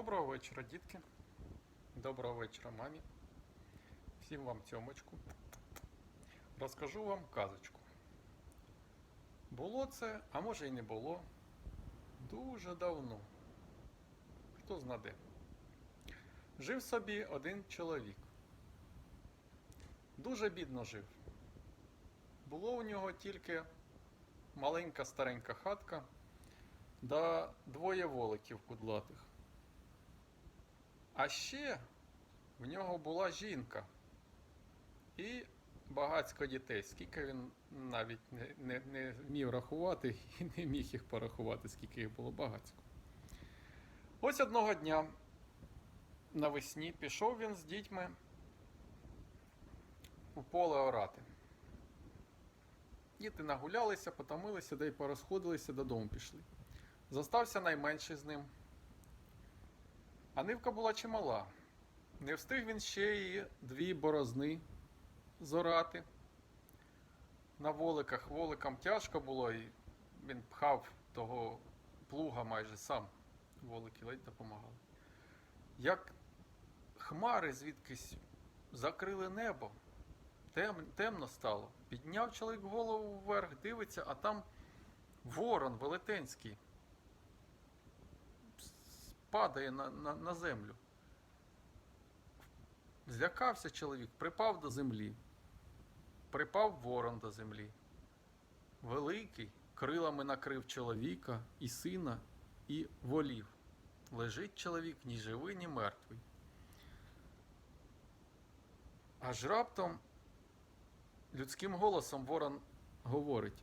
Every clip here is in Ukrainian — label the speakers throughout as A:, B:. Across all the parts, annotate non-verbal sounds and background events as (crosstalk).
A: Доброго вечора, дітки. Доброго вечора, мамі. Всім вам цьомочку. Розкажу вам казочку. Було це, а може і не було. Дуже давно. Хто знаде. Жив собі один чоловік. Дуже бідно жив. Було у нього тільки маленька старенька хатка да двоє воликів кудлатих. А ще в нього була жінка і багацько дітей, скільки він навіть не, не, не вмів рахувати (laughs) і не міг їх порахувати, скільки їх було багацько. Ось одного дня навесні пішов він з дітьми у поле орати. Діти нагулялися, потомилися, да й порозходилися, додому пішли. Зостався найменший з ним. А нивка була чимала. Не встиг він ще і дві борозни зорати. На воликах воликам тяжко було, і він пхав того плуга майже сам. Волики ледь допомагали. Як хмари звідкись закрили небо, тем, темно стало. Підняв чоловік голову вверх, дивиться, а там ворон велетенський падає на, на, на землю. Злякався чоловік, припав до землі. Припав ворон до землі. Великий крилами накрив чоловіка і сина, і волів. Лежить чоловік ні живий, ні мертвий. Аж раптом людським голосом ворон говорить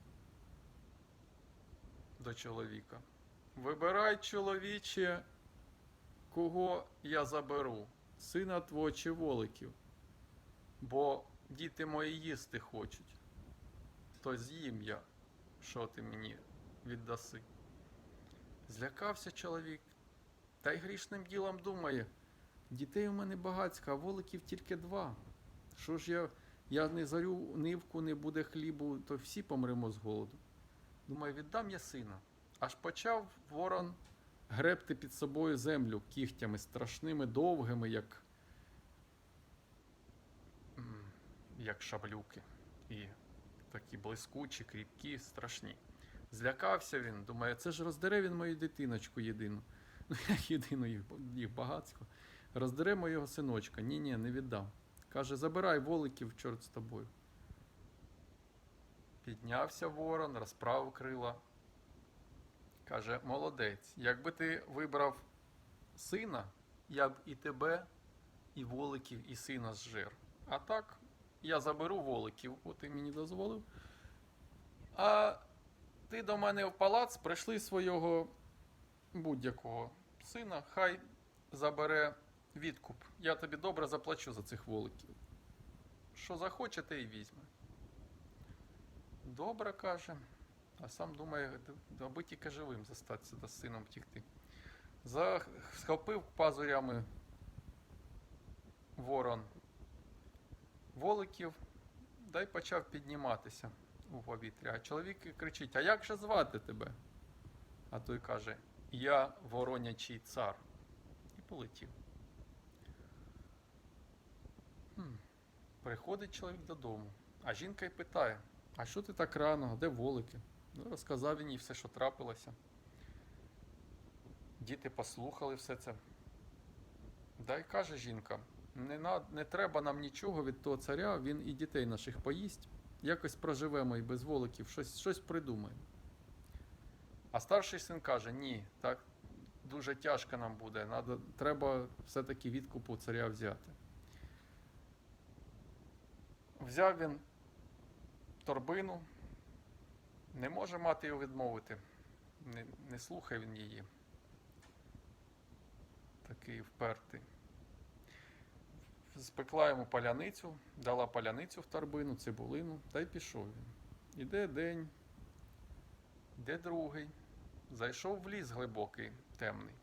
A: до чоловіка. Вибирай, чоловіче, кого я заберу, сина твого чи воликів, бо діти мої їсти хочуть, то з'їм я, що ти мені віддаси. Злякався чоловік, та й грішним ділом думає, дітей у мене багацько, а воликів тільки два. Що ж я, я не зарю нивку, не буде хлібу, то всі помремо з голоду. Думаю, віддам я сина. Аж почав ворон гребти під собою землю кігтями страшними, довгими, як, як шаблюки. І такі блискучі, кріпкі, страшні. Злякався він, думає, це ж роздере він мою дитиночку єдину. (laughs) Ну, як єдину їх, їх багатсько. Роздере моєго синочка. Ні, ні, не віддам. Каже, забирай воликів, чорт з тобою. Піднявся ворон, розправив крила. Каже, молодець, якби ти вибрав сина, я б і тебе, і воликів, і сина зжер. А так, я заберу воликів, бо ти мені дозволив. А ти до мене в палац прийшли свого будь-якого сина, хай забере відкуп. Я тобі добре заплачу за цих воликів. Що захоче, те і візьме. Добре каже. А сам думає, аби тільки живим зостатися да з сином втікти. Схопив пазурями ворон воликів, да й почав підніматися у повітря. А чоловік кричить: А як же звати тебе? А той каже: Я воронячий цар. І полетів. Хм. Приходить чоловік додому, а жінка й питає: А що ти так рано? Де волики? Ну, розказав він їй все, що трапилося. Діти послухали все це. Да й каже жінка: не, на, не треба нам нічого від того царя, він і дітей наших поїсть. Якось проживемо і без воликів, щось, щось придумаємо. А старший син каже: ні, так дуже тяжко нам буде. Надо, треба все-таки відкупу царя взяти. Взяв він торбину, не може мати його відмовити. Не, не слухає він її. Такий впертий. Спекла йому паляницю, дала паляницю в торбину, цибулину, та й пішов він. Іде день, іде другий. Зайшов в ліс глибокий, темний,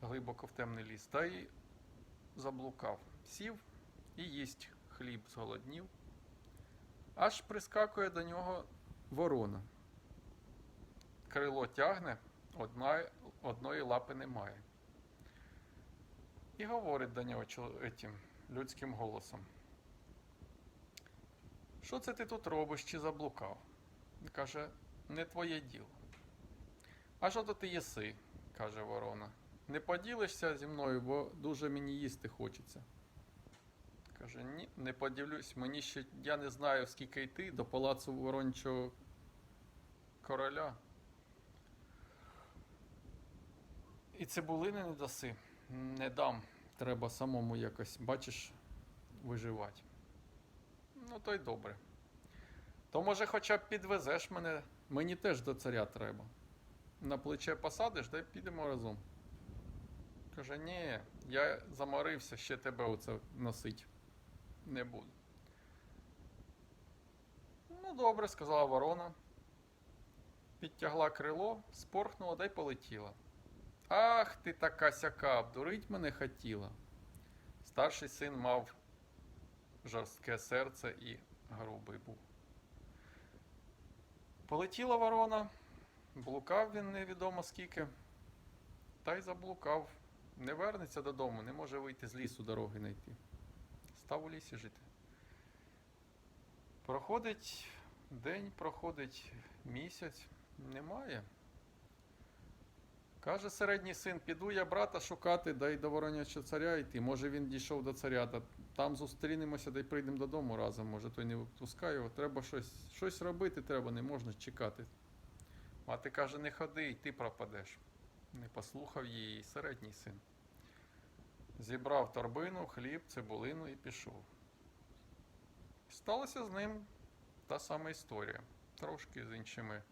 A: глибоко в темний ліс, та й заблукав. Сів і їсть хліб зголоднів. Аж прискакує до нього ворона. Крило тягне, одна, одної лапи немає. І говорить до нього чол- людським голосом. Що це ти тут робиш чи заблукав? Каже, не твоє діло. А що то ти єси? каже ворона. Не поділишся зі мною, бо дуже мені їсти хочеться. Каже, ні, не поділюсь, мені ще я не знаю, скільки йти до палацу ворончого короля. І цибулини не даси. Не дам. Треба самому якось, бачиш, виживати. Ну, то й добре. То може хоча б підвезеш мене. Мені теж до царя треба. На плече посадиш, да й підемо разом. Каже, ні, я заморився, ще тебе оце носить. Не буду. Ну, добре, сказала ворона. Підтягла крило, спорхнула да й полетіла. Ах ти така сяка, обдурить мене хотіла. Старший син мав жорстке серце і грубий був. Полетіла ворона, блукав він невідомо скільки, та й заблукав. Не вернеться додому, не може вийти з лісу дороги знайти. Став у лісі жити. Проходить день, проходить місяць, немає. Каже середній син, піду я брата шукати, да й до воронячого царя йти. Може він дійшов до царя, та там зустрінемося, да й прийдемо додому разом. Може, той не випускає його. Треба щось, щось робити, треба, не можна чекати. Мати каже, не ходи, й ти пропадеш. Не послухав її середній син. Зібрав торбину, хліб, цибулину і пішов. Сталася з ним та сама історія, трошки з іншими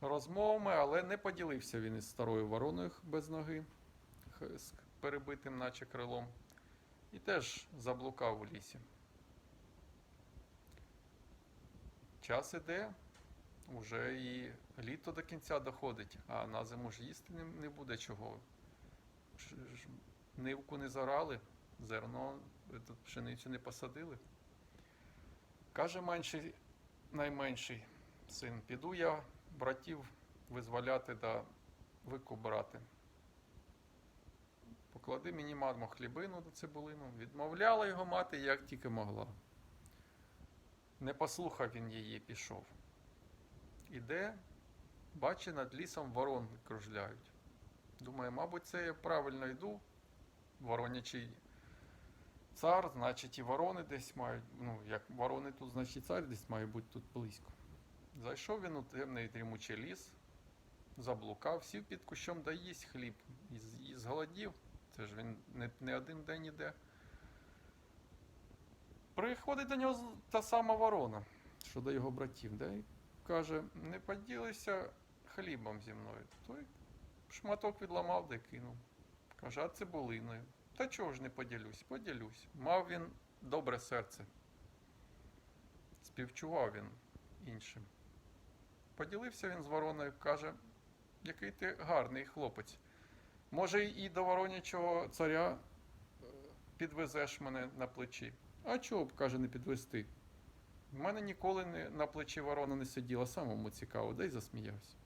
A: розмовами, але не поділився він із старою вороною без ноги, з перебитим, наче крилом, і теж заблукав у лісі. Час іде, уже і літо до кінця доходить, а на зиму ж їсти не, буде чого. Нивку не зарали, зерно, е, пшеницю не посадили. Каже менший, найменший син, піду я братів визволяти да викуп брати. Поклади мені мамо хлібину до цибулину. Відмовляла його мати, як тільки могла. Не послухав він її, пішов. Іде, бачить, над лісом ворони кружляють. Думає, мабуть, це я правильно йду. Воронячий цар, значить, і ворони десь мають. Ну, як ворони тут, значить, цар десь має бути тут близько. Зайшов він у темний дрімучий ліс, заблукав, сів під кущом да їсть хліб. І, і зголодів. Це ж він не, не один день іде. Приходить до нього та сама ворона, що до його братів, да, і каже, не поділися хлібом зі мною. Той шматок відламав й кинув. Каже, а цибулиною. Та чого ж не поділюсь? Поділюсь. Мав він добре серце. Співчував він іншим. Поділився він з вороною, каже, який ти гарний хлопець. Може, і до воронячого царя е, підвезеш мене на плечі. А чого б, каже, не підвести? В мене ніколи не, на плечі ворона не сиділа, самому цікаво, да й засміявся.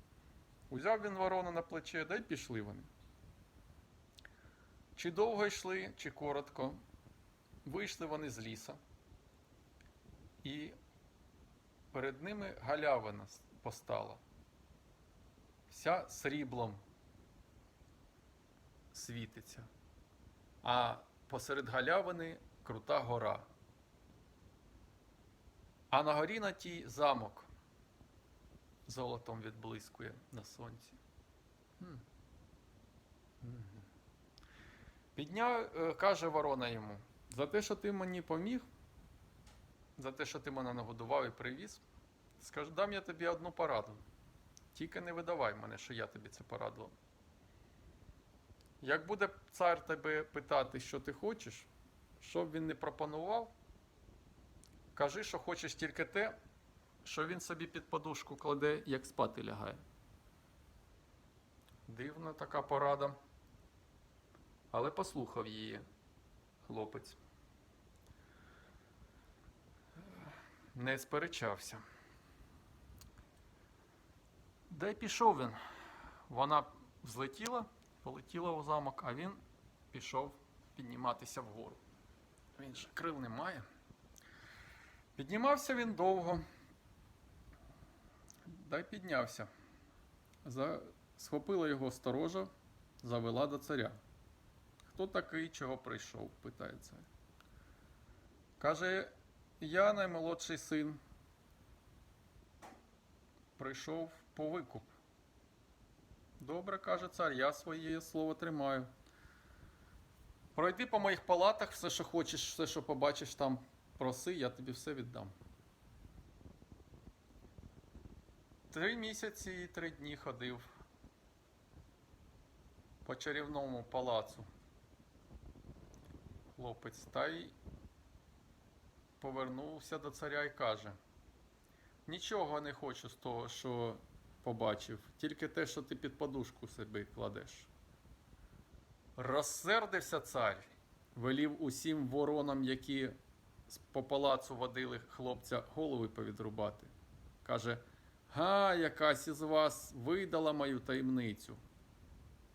A: Узяв він ворону на плече, да й пішли вони. Чи довго йшли, чи коротко. Вийшли вони з ліса. І перед ними галявина постала. Вся сріблом світиться. А посеред галявини крута гора. А на горі на тій замок золотом відблискує на сонці. Хм. Підняв, е, каже ворона йому, за те, що ти мені поміг, за те, що ти мене нагодував і привіз, скажу, дам я тобі одну пораду. Тільки не видавай мене, що я тобі це порадував. Як буде цар тебе питати, що ти хочеш, що б він не пропонував, кажи, що хочеш тільки те, що він собі під подушку кладе, як спати лягає. Дивна така порада. Але послухав її хлопець. Не сперечався. Де пішов він? Вона взлетіла, полетіла у замок, а він пішов підніматися вгору. Він же крил не має. Піднімався він довго. Дай піднявся. За... Схопила його сторожа, завела до царя. Хто такий, чого прийшов? питає цар. Каже, я наймолодший син. Прийшов по викуп. Добре, каже цар, я своє слово тримаю. Пройди по моїх палатах, все, що хочеш, все, що побачиш там, проси, я тобі все віддам. Три місяці і три дні ходив по чарівному палацу. Хлопець та й повернувся до царя і каже: Нічого не хочу з того, що побачив, тільки те, що ти під подушку собі кладеш. Розсердився цар, велів усім воронам, які по палацу водили хлопця, голови повідрубати. Каже: Га, якась із вас видала мою таємницю.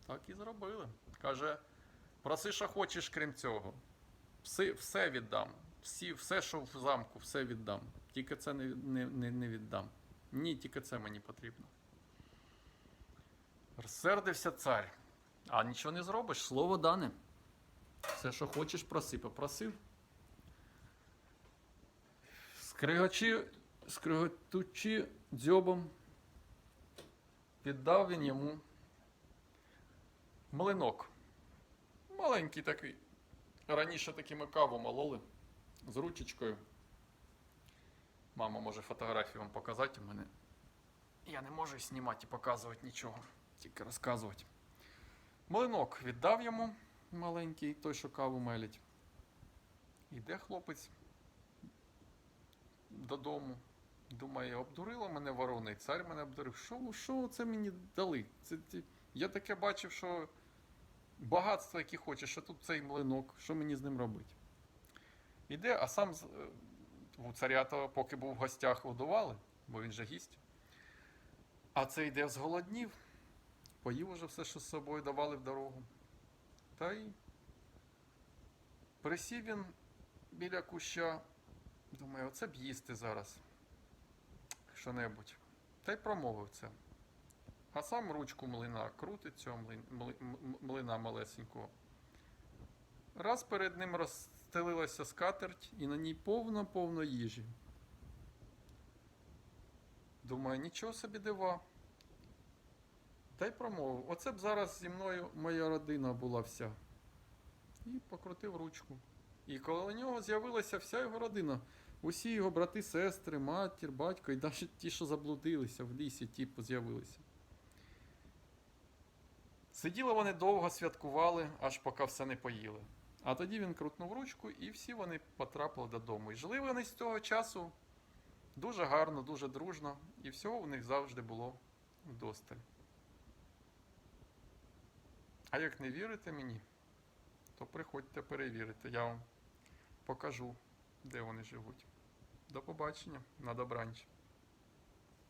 A: Так і зробили. Каже: проси, що хочеш, крім цього. Все, все віддам. Всі, все, що в замку, все віддам. Тільки це не, не, не, не віддам. Ні, тільки це мені потрібно. Розсердився цар. А нічого не зробиш, слово дане. Все, що хочеш, проси, попросив. Скригачі, скриготучи дзьобом, піддав він йому млинок. Маленький такий. Раніше такими каву мололи з ручечкою. Мама може фотографію вам показати у мене. Я не можу знімати і показувати нічого, тільки розказувати. Млинок віддав йому маленький, той, що каву мелить. Іде хлопець додому. Думає, обдурило мене ворона, і цар мене обдурив. Що, що це мені дали? Це, Я таке бачив, що багатство, яке хоче, що тут цей млинок, що мені з ним робити? Іде, а сам е, у царя, то, поки був в гостях, годували, бо він же гість. А це йде зголоднів, поїв уже все, що з собою давали в дорогу. Та й присів він біля куща, думає, оце б їсти зараз. Що-небудь. Та й промовив це. А сам ручку млина крутить цього млина малесенького. Раз перед ним розстелилася скатерть, і на ній повно-повно їжі. Думаю, нічого собі дива. Та й промовив: оце б зараз зі мною моя родина була вся. І покрутив ручку. І коло нього з'явилася вся його родина. Усі його брати, сестри, матір, батько, і навіть ті, що заблудилися в лісі, ті з'явилися. Сиділи вони довго, святкували, аж поки все не поїли. А тоді він крутнув ручку, і всі вони потрапили додому. І жили вони з того часу дуже гарно, дуже дружно, і всього у них завжди було вдосталь. А як не вірите мені, то приходьте перевірити. Я вам покажу, де вони живуть. До побачення, на добраніч.